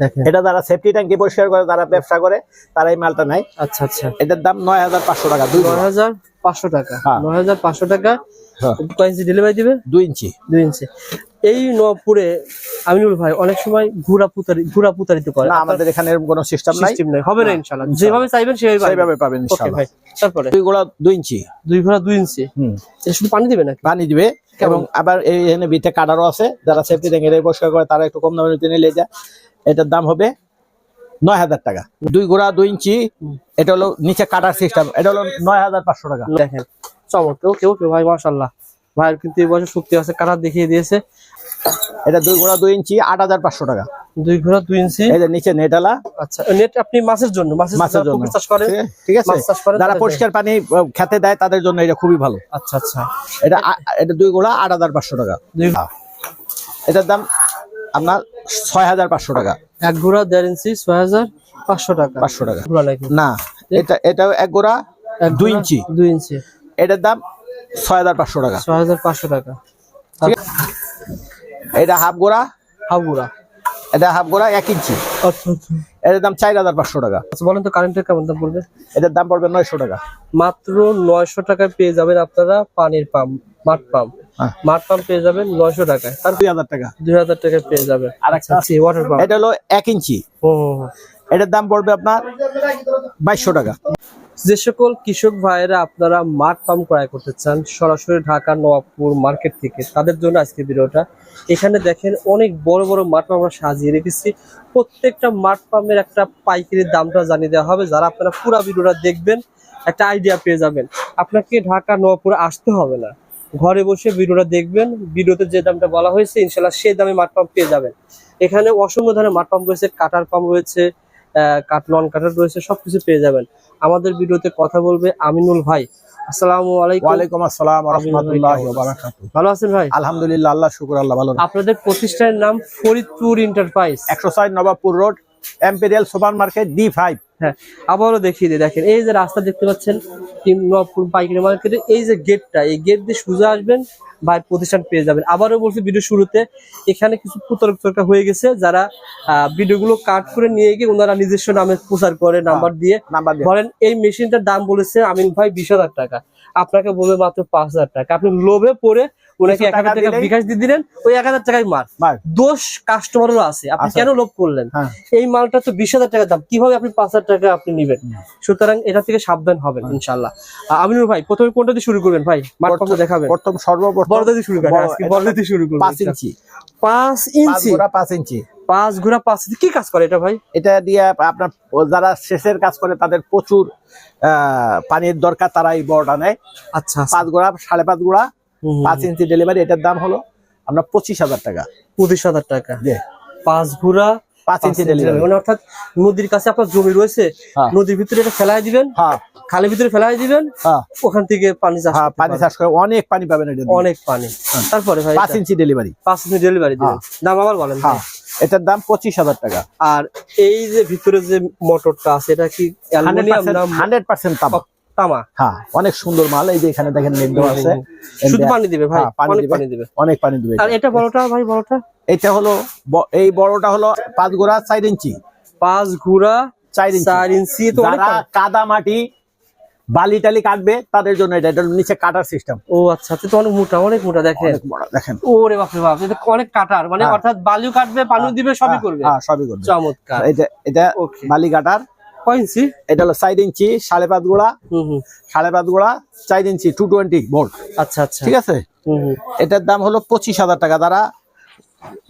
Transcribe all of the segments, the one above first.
এটা যারা সেফটি ট্যাঙ্কি পরিষ্কার করে যারা ব্যবসা করে তারা এই মালটা নেয়। আচ্ছা আচ্ছা। এটার দাম নয় হাজার পাঁচশো টাকা দুই নয় হাজার পাঁচশো টাকা। হ্যাঁ। নয় হাজার পাঁচশো টাকা। হ্যাঁ। কয় ইঞ্চি ডেলিভারি দিবে? দুই ইঞ্চি। দুই ইঞ্চি। এই নপুরে আমিনুল ভাই অনেক সময় ঘুরা পুতারি ঘুরা পুতারিত করে। না আমাদের এখানে এরকম কোনো সিস্টেম নাই। সিস্টেম নাই। হবে না ইনশাআল্লাহ। যেভাবে চাইবেন সেভাবে পাবেন। ইনশাআল্লাহ। ভাই তারপরে? দুই গোড়া দুই ইঞ্চি। দুই ঘোড়া দুই ইঞ্চি? হুম। এটা শুধু পানি দিবে নাকি? পানি দিবে। এবং আবার এই এখানে বিটে কাটারও আছে। যারা সেফটি ট্যাঙ্কি পরিষ্কার করে তারা একটু কম দামে নিতে নিলে যায় এটার দাম হবে নয় হাজার টাকা। দুই গোড়া দুই ইঞ্চি এটা হলো নিচে কাটার সিস্টেম এটা হলো নয় হাজার পাঁচশো টাকা। দেখেন চমৎকার। ওকে ওকে ভাই মাশাআল্লাহ। ভাইয়ের কিন্তু এই বছর শক্তি আছে কাটার দেখিয়ে দিয়েছে। এটা দুই গোড়া দুই ইঞ্চি আট হাজার পাঁচশো টাকা। দুই ঘোড়া দুই ইঞ্চি? যে নিচে নেটালা আচ্ছা নেট আপনি মাছের জন্য মাছের জন্য চাষ করে ঠিক আছে? যারা পরিষ্কার পানি খেতে দেয় তাদের জন্য এটা খুবই ভালো। আচ্ছা আচ্ছা। এটা এটা দুই গোড়া আট হাজার পাঁচশো টাকা। এটার দাম আপনার ছয় হাজার পাঁচশো টাকা। এক ঘোড়া দেড় ইঞ্চি ছয় হাজার পাঁচশো টাকা। পাঁচশো টাকা। না এটা এটা এক গোড়া দুই ইঞ্চি। দুই ইঞ্চি। এটার দাম ছয় হাজার পাঁচশো টাকা। ছয় হাজার পাঁচশো টাকা। এটা হাফ গোড়া হাবুড়া এটা হাফ গোড়া এক ইঞ্চি। আচ্ছা আচ্ছা। এটার দাম চার হাজার পাঁচশো টাকা। আচ্ছা বলেন তো কারেন্টের কেমন দাম পড়বে? এটার দাম পড়বে নয়শো টাকা। মাত্র নয়শো টাকায় পেয়ে যাবেন আপনারা পানির পাম্প মাঠ পাম্প। মাঠ পাম্প পেয়ে যাবেন নয়শো টাকায়। আর দুই হাজার টাকা। দুই হাজার টাকায় পেয়ে যাবেন। আর একটা ওয়াটার পাম্প এটা হলো এক ইঞ্চি। ও। এটার দাম পড়বে আপনার বাইশশো টাকা। যে সকল কৃষক ভাইয়েরা আপনারা মাঠ পাম্প ক্রয় করতে চান সরাসরি ঢাকা নবাবপুর মার্কেট থেকে তাদের জন্য আজকে ভিডিওটা। এখানে দেখেন অনেক বড় বড় মাঠ পাম্প আমরা সাজিয়ে রেখেছি। প্রত্যেকটা মাঠ পাম্পের একটা পাইকারি দামটা জানিয়ে দেওয়া হবে। যারা আপনারা পুরো ভিডিওটা দেখবেন একটা আইডিয়া পেয়ে যাবেন। আপনাকে ঢাকা নবাবপুর আসতে হবে না। ঘরে বসে ভিডিওটা দেখবেন ভিডিওতে যে দামটা বলা হয়েছে ইনশাল্লাহ সেই দামে মাঠ পাম্প পেয়ে যাবেন। এখানে অসংখ্য ধরনের মাঠ পাম্প রয়েছে কাটার পাম্প রয়েছে কাট নন কাটার রয়েছে সবকিছু পেয়ে যাবেন। আমাদের ভিডিওতে কথা বলবে আমিনুল ভাই। আসসালামু আলাইকুম। ওয়ালাইকুম আসসালাম রহমতুল্লাহ ভালো আছেন ভাই? আলহামদুলিল্লাহ আল্লাহ শুকুর আল্লাহ ভালো আপনাদের প্রতিষ্ঠানের নাম ফরিদপুর এন্টারপ্রাইজ একশো ছয় Nawabpur road imperial super market D five হ্যাঁ আবারও দেখিয়ে দিই দেখেন এই যে রাস্তা দেখতে পাচ্ছেন নবপুর পাইকারি মার্কেটের এই যে গেটটা এই গেট দিয়ে সোজা আসবেন ভাই প্রতিষ্ঠান পেয়ে যাবেন। আবারও বলছি ভিডিও শুরুতে এখানে কিছু প্রতারক তরকা হয়ে গেছে যারা আহ, ভিডিওগুলো কাট করে নিয়ে গিয়ে ওনারা নিজস্ব নামে প্রচার করে নাম্বার দিয়ে। নাম্বার দিয়ে। বলেন এই মেশিনটার দাম বলেছে আমিন ভাই বিশ হাজার টাকা। আপনাকে বলবে মাত্র পাঁচ হাজার টাকা। আপনি লোভে পড়ে ওনাকে এক হাজার টাকা বিকাশ দিয়ে দিলেন ওই এক হাজার টাকায় মার দোষ কাস্টমারও আছে। আপনি। কেন লোভ করলেন? হ্যাঁ। এই মালটা তো বিশ হাজার টাকা দাম কীভাবে আপনি পাঁচ হাজার টাকা আপনি নিবেন? সুতরাং এটা থেকে সাবধান হবেন ইনশাল্লাহ আহ, আমিনুর ভাই প্রথমে কোনটা দিয়ে শুরু করবেন ভাই? মাঠ পাম্প দেখাবেন? প্রথম সর্বপ্রথম বড়দা দিয়ে শুরু করেন বড়- দিয়ে শুরু করবেন পাঁচ ইঞ্চি। পাঁচ ইঞ্চি? পাঁচ ইঞ্চি। পাঁচ ঘোড়া পাঁচ কি কাজ করে এটা ভাই? এটা দিয়ে আপনার যারা শেষের কাজ করে তাদের প্রচুর আহ, পানির দরকার তারা এই বড়টা নেয়। আচ্ছা পাঁচ ঘোড়া সাড়ে পাঁচ ঘোড়া পাঁচ ইঞ্চি ডেলিভারি এটার দাম হলো আমরা পঁচিশ হাজার টাকা। পঁচিশ হাজার টাকা। পাঁচ ঘোড়া পাঁচ ইঞ্চি ডেলিভারি মানে অর্থাৎ নদীর কাছে আপনার জমি রয়েছে হ্যাঁ। নদীর ভিতরে এটা ফেলাই দিবেন হ্যাঁ। খালের ভিতরে ফেলাই দিবেন হ্যাঁ। ওখান থেকে পানি চাষ পানি চাষ করে অনেক পানি পাবেন অনেক পানি। তারপরে ভাই পাঁচ ইঞ্চি ডেলিভারি পাঁচ ইঞ্চি ডেলিভারি দিবেন। দাম আবার বলেন হ্যাঁ। এটার দাম পঁচিশ হাজার টাকা। আর এই যে ভিতরে যে মোটরটা আছে এটা কি হান্ড্রেড পার্সেন্ট তামা। তামা? হ্যাঁ অনেক সুন্দর মাল। এই যে এখানে দেখেন নেট আছে। শুধু পানি দিবে ভাই? অনেক পানি দিবে। অনেক পানি দিবে আর এটা বড়টা ভাই বড়টা? এটা হলো এই বড়টা হলো পাঁচ গোড়া চার ইঞ্চি। পাঁচ ঘোড়া চার ইঞ্চি। চার ইঞ্চি তো যারা কাদা মাটি বালি টালি কাটবে তাদের জন্য এটা এটা নিচে কাটার সিস্টেম ও আচ্ছা তো অনেক মোটা অনেক মোটা দেখেন। দেখেন। ওরে বাপরে বাপ এটা অনেক কাটার মানে হ্যাঁ। অর্থাৎ বালিও কাটবে পানিও দিবে সবই হ্যাঁ, করবে। হ্যাঁ সবই করবে। চমৎকার। এটা এটা বালি কাটার। কয় ইঞ্চি? এটা হলো চার ইঞ্চি সাড়ে পাঁচ গোড়া হুম হুম। সাড়ে পাঁচ গোড়া চার ইঞ্চি টু টোয়েন্টি ভোল্ট আচ্ছা আচ্ছা। ঠিক আছে? এটার দাম হলো পঁচিশ হাজার টাকা। যারা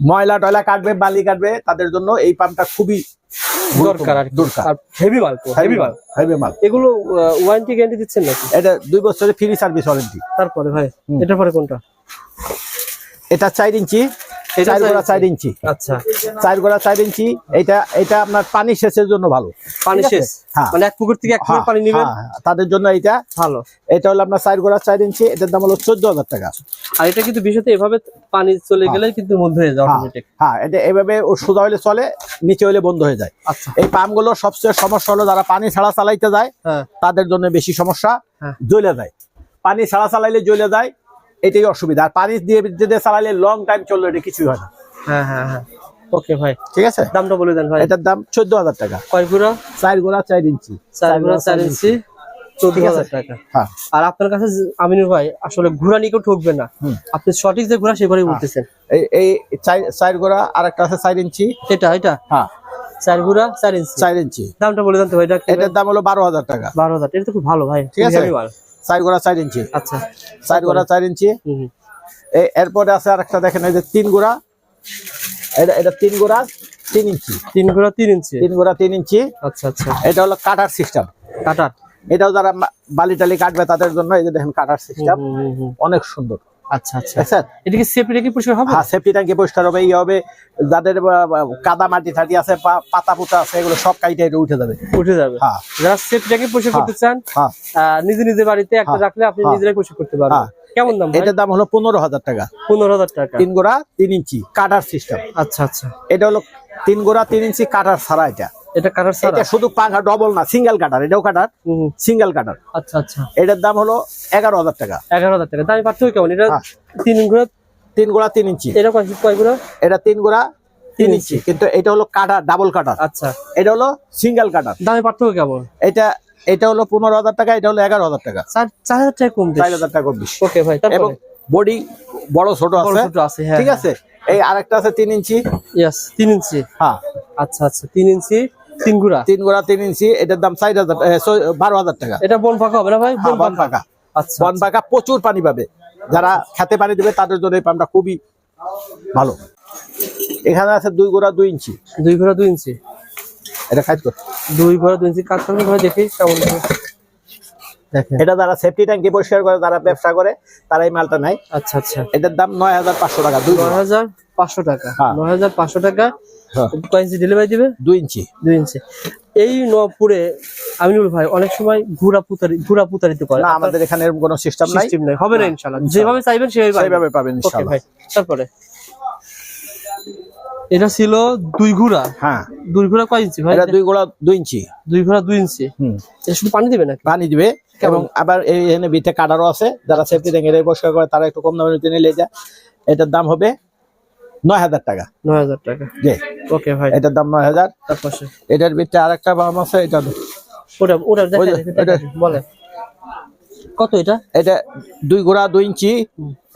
ময়লা টয়লা কাটবে বালি কাটবে তাদের জন্য এই পাম্পটা খুবই দরকার দরকার। হেভি মাল হেভি মাল হেভি মাল এগুলো ওয়ারেন্টি গ্যারান্টি দিচ্ছেন নাকি? এটা দুই বছরের ফ্রি সার্ভিস ওয়ারেন্টি তারপরে ভাই। এটার পরে কোনটা? এটা চার ইঞ্চি। চার গোড়া চার ইঞ্চি। আচ্ছা। চার গোড়া চার ইঞ্চি। এটা এটা আপনার পানি সেচের জন্য ভালো। পানি? শেষ হ্যাঁ। মানে এক পুকুর থেকে এক পুকুর হ্যাঁ, পানি নেবেন? হ্যাঁ, তাদের জন্য এটা ভালো। এটা হলো আপনার চার গোড়া চার ইঞ্চি। এটার দাম হলো চোদ্দ হাজার টাকা। আর এটা কিন্তু বিষয়তে এভাবে পানি চলে গেলে কিন্তু হয়ে যায় হ্যাঁ, অটোমেটিক হ্যাঁ এটা এভাবে সোজা হলে চলে নিচে হলে বন্ধ হয়ে যায়। আচ্ছা। এই পাম্পগুলো সবচেয়ে সমস্যা হলো যারা পানি ছাড়া চালাইতে যায় তাদের জন্য বেশি সমস্যা। জ্বলে যায়। পানি ছাড়া চালাইলে জ্বলে যায় এটাই অসুবিধা। আর পানি দিয়ে চালাইলে লং টাইম চলল এটা কিছুই হয় না। হ্যাঁ হ্যাঁ হ্যাঁ। ওকে ভাই। ঠিক আছে? দামটা বলে দেন ভাই। এটার দাম চোদ্দ হাজার টাকা। কয় গুড়া? চার গোড়া চার ইঞ্চি। চার গুড়া চার হ্যাঁ। আর আপনার কাছে আমিনুর ভাই আসলে ঘোড়া নিকেও ঠকবে না। আপনি সঠিক যে ঘোড়া বলতেছেন। এই চার আর একটা আছে চার ইঞ্চি। এটা এটা? হ্যাঁ। চার ইঞ্চি। চার ইঞ্চি। দামটা বলে দেন তো ভাই এটার দাম হলো বারো হাজার টাকা। বারো হাজার এটা তো খুব ভালো ভাই। ঠিক আছে। চার গোড়া চার ইঞ্চি। আচ্ছা। চার গোড়া চার ইঞ্চি। এরপরে আছে আর একটা দেখেন এই যে তিন গোড়া। এটা এটা তিন গোড়া তিন ইঞ্চি। তিন গোড়া তিন ইঞ্চি। তিন গোড়া তিন ইঞ্চি। আচ্ছা আচ্ছা। এটা হলো কাটার সিস্টেম। কাটার। এটাও যারা বালি টালি কাটবে তাদের জন্য এই যে দেখেন কাটার সিস্টেম। অনেক সুন্দর। আচ্ছা আচ্ছা। এটা কি সেফটি কি পরিষ্কার হবে? হ্যাঁ সেফটি ট্যাঙ্কি পরিষ্কার হবে হবে যাদের কাদা মাটি টাটি আছে পা- পাতা পুতা আছে এগুলো সব কাইটে উঠে যাবে। উঠে যাবে। হ্যাঁ। যারা পরিষ্কার হ্যাঁ। করতে চান নিজে নিজে বাড়িতে একটা রাখলে আপনি। নিজেরাই পরিষ্কার করতে পারবেন। কেমন দাম এটার দাম হলো পনেরো হাজার টাকা। পনেরো হাজার টাকা। তিন গোড়া তিন ইঞ্চি কাটার সিস্টেম আচ্ছা আচ্ছা। এটা হলো তিন গোড়া তিন ইঞ্চি কাটার ছাড়া এটা। এটা কাটার এটা শুধু পাখা ডবল না সিঙ্গেল কাটার এটাও কাটার। সিঙ্গেল কাটার আচ্ছা আচ্ছা। এটার দাম হলো এগারো হাজার টাকা। এগারো হাজার টাকা। দামি পার্থক্য কেমন? এটা হ্যাঁ। তিন গুঁড়া? তিন গোড়া তিন ইঞ্চি। এটা কয় এটা তিন গোড়া তিন ইঞ্চি। কিন্তু এটা হলো কাটার ডাবল কাটার আচ্ছা। এটা হলো সিঙ্গেল কাটার দামি পার্থক্য কেমন? এটা এটা হলো পনেরো হাজার টাকা এটা হলো এগারো হাজার টাকা। চার হাজার টাকা কম চার হাজার টাকা বেশি। ওকে ভাই এবং বডি বড় ছোট আছে হ্যাঁ ঠিক আছে? এই আরেকটা আছে তিন ইঞ্চি। ইয়েস তিন ইঞ্চি। হ্যাঁ। আচ্ছা আচ্ছা তিন ইঞ্চি। তিন গুঁড়া তিন গোড়া তিন ইঞ্চি এটার দাম চার হাজার বারো হাজার টাকা। এটা বন হবে না ভাই? হ্যাঁ, বন পাকা। আচ্ছা বন পাকা প্রচুর পানি পাবে। যারা খেতে পানি দেবে তাদের জন্য এই পাম্পটা খুবই ভালো। এখানে আছে দুই গোড়া দুই ইঞ্চি। দুই ঘোড়া দুই ইঞ্চি? এটা কাজ কর। দুই গোড়া দুই ইঞ্চি কাজ করবে দেখি কেমন এটা যারা সেফটি ট্যাঙ্কি পরিষ্কার করে যারা ব্যবসা করে তারা এই মালটা নেয়। আচ্ছা আচ্ছা। এটার দাম নয় হাজার পাঁচশো টাকা দুই নয় হাজার পাঁচশো টাকা। হ্যাঁ। নয় হাজার পাঁচশো টাকা। হ্যাঁ, কয় ইঞ্চি ডেলিভারি দিবে? দুই ইঞ্চি। দুই ইঞ্চি। এই নপুরে আমিনুল ভাই অনেক সময় ঘুরা পুতারি ঘুরা পুতারিতে করে। না আমাদের এখানে কোনো সিস্টেম নাই। সিস্টেম নাই। হবে না ইনশাআল্লাহ। যেভাবে চাইবেন সেভাবে পাবেন। ইনশাআল্লাহ। ভাই তারপরে? এটা ছিল দুই হ্যাঁ। দুই কয় ইঞ্চি ভাই? এটা দুই গোড়া দুই ইঞ্চি। দুই ঘুরা দুই ইঞ্চি। হুম। এটা শুধু পানি দিবে নাকি? পানি দিবে। এবং আবার এই এখানে ভিতরে কাটারও আছে যারা সেফটি ট্যাঙ্কি পরিষ্কার করে তারা একটু কম দামে নিতে নিলে যায়। এটার দাম হবে নয় হাজার টাকা। নয় হাজার টাকা। জি। ওকে ভাই। এটার দাম নয় হাজার। এটার ভিতরে আরেকটা বাম আছে এটা ওটা ওটা। বলে কত এটা? এটা দুই গোড়া দুই ইঞ্চি।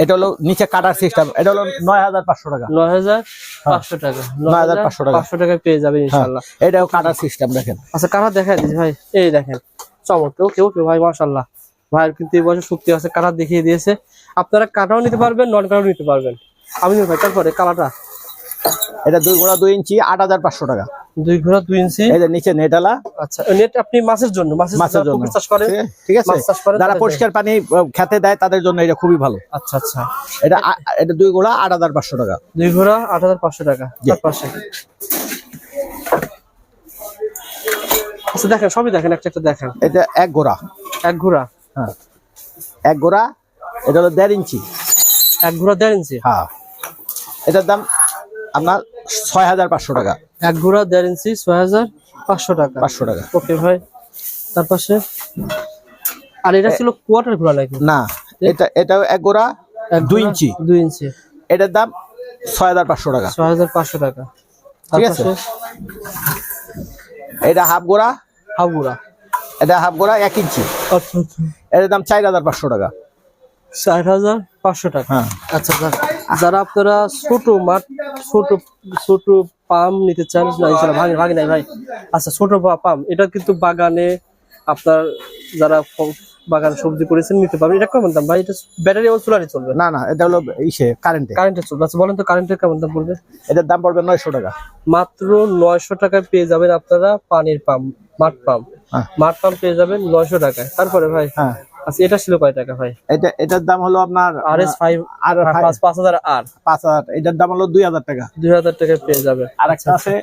এটা হলো নিচে কাটার সিস্টেম এটা হলো নয় হাজার পাঁচশো টাকা। নয় হাজার পাঁচশো টাকা। নয় হাজার 9,500 টাকা। পাঁচশো টাকায় পেয়ে যাবেন হ্যাঁ। ইনশাল্লাহ। এটাও কাটার সিস্টেম দেখেন। আচ্ছা কারা দেখা দিচ্ছি ভাই। এই দেখেন। চমৎকার ওকে ওকে ভাই মাশাল্লাহ ভাইয়ের কিন্তু এই বছর শক্তি আছে কারা দেখিয়ে দিয়েছে। আপনারা কাটাও নিতে পারবেন নন কাটাও নিতে পারবেন। আমি ভাই তারপরে কালাটা এটা দুই গোড়া দুই ইঞ্চি আট হাজার পাঁচশো টাকা। দুই ঘোড়া দুই ইঞ্চি? এই যে নিচে নেটালা আচ্ছা নেট আপনি মাছের জন্য মাছের জন্য চাষ করেন। ঠিক আছে? মাছ চাষ করেন যারা পরিষ্কার পানি খেতে দেয় তাদের জন্য এটা খুবই ভালো। আচ্ছা আচ্ছা। এটা এটা দুই ঘোড়া আট হাজার পাঁচশো টাকা। দুই ঘোড়া আট হাজার পাঁচশো টাকা। তার পাশে। আচ্ছা দেখেন সবই দেখেন একটা একটা দেখেন। এটা এক গোড়া। এক ঘোড়া? হ্যাঁ। এক গোড়া এটা হলো দেড় ইঞ্চি। এক ঘোড়া দেড় ইঞ্চি? হ্যাঁ। এটার দাম আপনার ছয় হাজার পাঁচশো টাকা। এক ঘোড়া দেড় ইঞ্চি ছয় হাজার পাঁচশো টাকা। পাঁচশো টাকা। ওকে ভাই তার পাশে? আর এটা ছিল কোয়ার্টার ঘোড়া নাকি? না এটা এটাও এক গোড়া দুই ইঞ্চি। দুই ইঞ্চি। এটার দাম ছয় হাজার পাঁচশো টাকা। ছয় হাজার পাঁচশো টাকা। ঠিক আছে। এটা হাফ গোড়া? হাফ গোড়া। এটা হাফ গোড়া এক ইঞ্চি। আচ্ছা আচ্ছা। এটার দাম চার হাজার পাঁচশো টাকা। চার হাজার পাঁচশো টাকা। হ্যাঁ। আচ্ছা স্যার যারা আপনারা ছোট মাঠ ছোট ছোট পাম নিতে চান ভাগে ভাগে নাই ভাই। আচ্ছা ছোট পাম্প পাম এটা কিন্তু বাগানে আপনার যারা বাগান সবজি করেছেন নিতে পারবেন। এটা কেমন দাম ভাই? এটা ব্যাটারি এবং সোলারে চলবে? না না এটা হলো ইসে কারেন্টে কারেন্টে চলবে। আচ্ছা বলেন তো কারেন্টের কেমন দাম পড়বে? এটার দাম পড়বে নয়শো টাকা। মাত্র নয়শো টাকায় পেয়ে যাবেন আপনারা পানির পাম্প মাঠ পাম্প। মাঠ পাম্প পেয়ে যাবেন নয়শো টাকায়। তারপরে ভাই? হ্যাঁ। আচ্ছা এটা ছিল কয় টাকা ভাই? এটা এটার দাম হলো আপনার আর এস ফাইভ আর পাঁচ পাঁচ হাজার আর পাঁচ হাজার এটার দাম হলো দুই হাজার টাকা। দুই হাজার টাকায় পেয়ে যাবে আর একটা আছে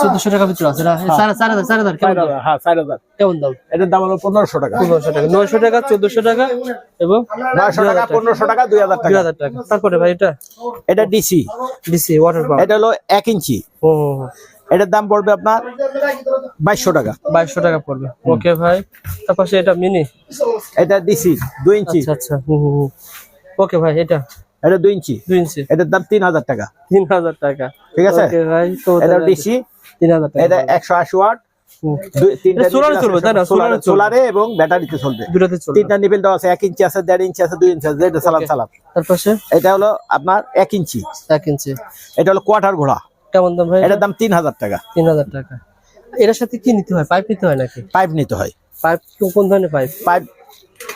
চোদ্দশো টাকা ভিতরে আছে চার হাজার চার হাজার কেমন দাম? হ্যাঁ চার হাজার। কেমন দাম? এটার দাম হলো পনেরোশো টাকা। পনেরোশো টাকা নয়শো টাকা চোদ্দশো টাকা এবং নয়শো টাকা পনেরোশো টাকা দুই হাজার দুই টাকা হাজার টাকা। তারপরে ভাই এটা? এটা ডিসি ডিসি ওয়াটার পাম্প এটা হলো এক ইঞ্চি। ও। এটার দাম পড়বে আপনার বাইশশো টাকা। বাইশশো টাকা পড়বে। ওকে ভাই তার পাশে এটা মিনি এটা ডিসি দুই ইঞ্চি। আচ্ছা আচ্ছা। ওকে ভাই এটা? এটা দুই ইঞ্চি? দুই ইঞ্চি। এটার দাম তিন হাজার টাকা। তিন হাজার টাকা। ঠিক আছে? এটা ডিসি তিন হাজার টাকা। এটা একশো আশি ওয়াট। সোলারে এবং ব্যাটারিতে চলবে। তিনটা নিবেল দেওয়া আছে এক ইঞ্চি আছে দেড় ইঞ্চি আছে দুই ইঞ্চি আছে সালাম সালাম এটা হলো আপনার এক ইঞ্চি। এক ইঞ্চি। এটা হলো কোয়ার্টার ঘোড়া। কেমন দাম ভাই এটার দাম তিন হাজার টাকা। তিন হাজার টাকা। এটার সাথে কি নিতে হয়? পাইপ নিতে হয় নাকি? পাইপ নিতে হয়। পাইপ কোন ধরনের পাইপ? পাইপ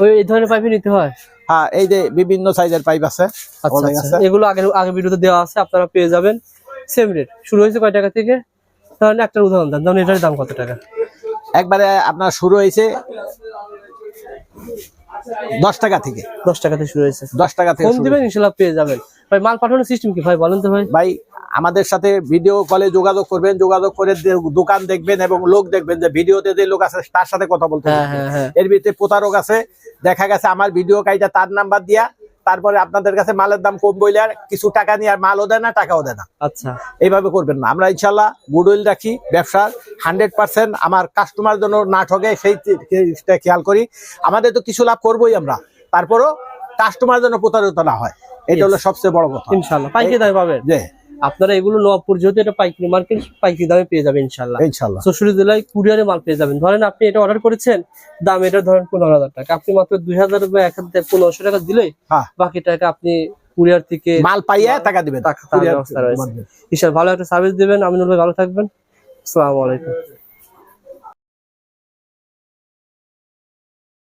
ওই এই ধরনের পাইপই নিতে হয়? হ্যাঁ এই যে বিভিন্ন সাইজের পাইপ আছে। আচ্ছা আচ্ছা। আছে। এগুলো আগে আগে ভিডিওতে দেওয়া আছে আপনারা পেয়ে যাবেন। সেম রেট শুরু হয়েছে কয় টাকা থেকে? তাহলে একটা উদাহরণ দেন। এটার দাম কত টাকা? একবারে আপনার শুরু হয়েছে দশ টাকা থেকে। দশ টাকা থেকে শুরু হয়েছে। দশ টাকা থেকে ফোন দিবেন ইনশাল্লাহ পেয়ে যাবেন। ভাই মাল পাঠানোর সিস্টেম কি ভাই বলেন তো ভাই। ভাই আমাদের সাথে ভিডিও কলে যোগাযোগ করবেন যোগাযোগ করে দোকান দেখবেন এবং লোক দেখবেন যে ভিডিওতে যে লোক আছে তার সাথে কথা বলতে হ্যাঁ। হ্যাঁ হ্যাঁ। এর ভিতরে প্রতারক আছে দেখা গেছে আমার ভিডিও কাইটা তার নাম্বার দিয়া তারপরে আপনাদের কাছে মালের দাম কম বইলে আর কিছু টাকা নিয়ে আর মালও দেয় না টাকাও দেয় না। আচ্ছা। এইভাবে করবেন না। আমরা ইনশাল্লাহ গুডউইল রাখি ব্যবসার হান্ড্রেড পার্সেন্ট আমার কাস্টমার জন্য না ঠকে সেই জিনিসটা খেয়াল করি। আমাদের তো কিছু লাভ করবোই আমরা তারপরও কাস্টমার যেন প্রতারিত না হয়। এটা হলো সবচেয়ে বড় কথা। ইনশাল্লাহ পাইকারি দামে পাবেন? যে আপনারা এগুলো নবাবপুর যেহেতু এটা পাইকারি মার্কেট পাইকারি দামে পেয়ে যাবেন ইনশাল্লাহ ইনশাল্লাহ শ্বশুর জেলায় কুরিয়ারে মাল পেয়ে যাবেন। ধরেন আপনি এটা অর্ডার করেছেন দাম এটা ধরেন পনেরো হাজার টাকা। আপনি মাত্র দুই হাজার বা এক হাজার পনেরোশো টাকা দিলেই হ্যাঁ। বাকি টাকা আপনি কুরিয়ার থেকে মাল পাইয়ে টাকা দিবেন। টাকা- ব্যবস্থা রয়েছে। ভালো একটা সার্ভিস দিবেন। আমিনুল ভালো থাকবেন। আসসালামু আলাইকুম।